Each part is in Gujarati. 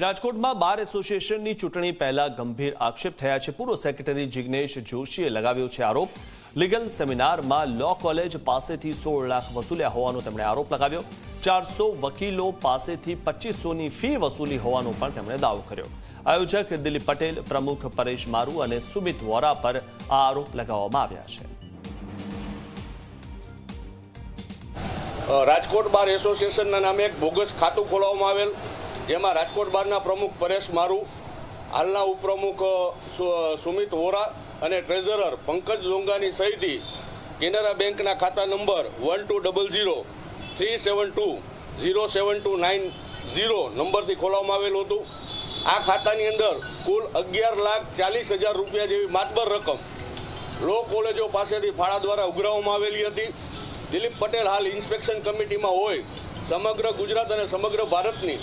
રાજકોટમાં બાર એસોસિએશનની ચૂંટણી પહેલા ગંભીર આક્ષેપ થયા છે. પૂર્વ સેક્રેટરી જિગ્નેશ જોશીએ લગાવ્યો છે આરોપ. લીગલ સેમિનારમાં લો કોલેજ પાસેથી સોળ લાખ વસૂલ્યા હોવાનો તેમણે આરોપ લગાવ્યો. ચારસો વકીલો પાસેથી પચીસોની ફી વસૂલી હોવાનો પણ તેમણે દાવો કર્યો. આયોજક દિલીપ પટેલ, પ્રમુખ પરેશ મારુ અને સુમિત વોરા પર આ આરોપ લગાવવામાં આવ્યા છે. રાજકોટ બાર એસોસિએશનના નામે એક બોગસ ખાતું ખોલાવવામાં આવેલ. જેમાં રાજકોટ બારના પ્રમુખ પરેશ મારુ, હાલના ઉપપ્રમુખ સુમિત વોરા અને ટ્રેઝરર પંકજ લોંગાની સહીથી કેનરા બેંકના ખાતા number one two double zero three seven two zero seven two nine zero નંબરથી ખોલવામાં આવેલું હતું. આ ખાતાની અંદર કુલ અગિયાર લાખ ચાલીસ હજાર રૂપિયા જેવી માતબર રકમ લો કોલેજો પાસેથી ફાળા દ્વારા ઉઘરાવવામાં આવેલી હતી. દિલીપ પટેલ હાલ ઇન્સ્પેક્શન કમિટીમાં હોય સમગ્ર ગુજરાત અને સમગ્ર ભારતની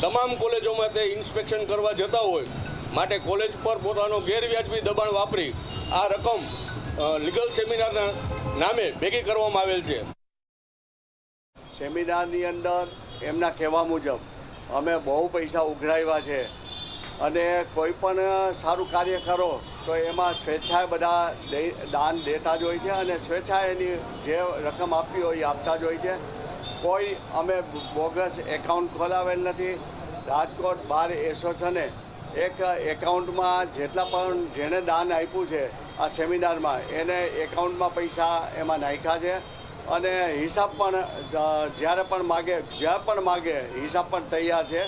તમામ કોલેજોમાં તે ઇન્સ્પેક્શન કરવા જતા હોય, માટે કોલેજ પર પોતાનો ગેરવ્યાજબી દબાણ વાપરી આ રકમ લીગલ સેમિનારના નામે ભેગી કરવામાં આવેલ છે. સેમિનારની અંદર એમના કહેવા મુજબ, અમે બહુ પૈસા ઉઘરાવ્યા છે અને કોઈ પણ સારું કાર્ય કરો તો એમાં સ્વેચ્છાએ બધા દાન દેતા જ હોય છે અને સ્વેચ્છાએ એની જે રકમ આપવી હોય એ આપતા જ હોય છે. કોઈ અમે બોગસ એકાઉન્ટ ખોલાવેલ નથી. રાજકોટ બાર એસોસિએશને એક એકાઉન્ટમાં જેટલા પણ જેણે દાન આપ્યું છે આ સેમિનારમાં, એને એકાઉન્ટમાં પૈસા એમાં નાખ્યા છે. અને હિસાબ પણ જ્યારે પણ માગે, જ્યાં પણ માગે, હિસાબ પણ તૈયાર છે.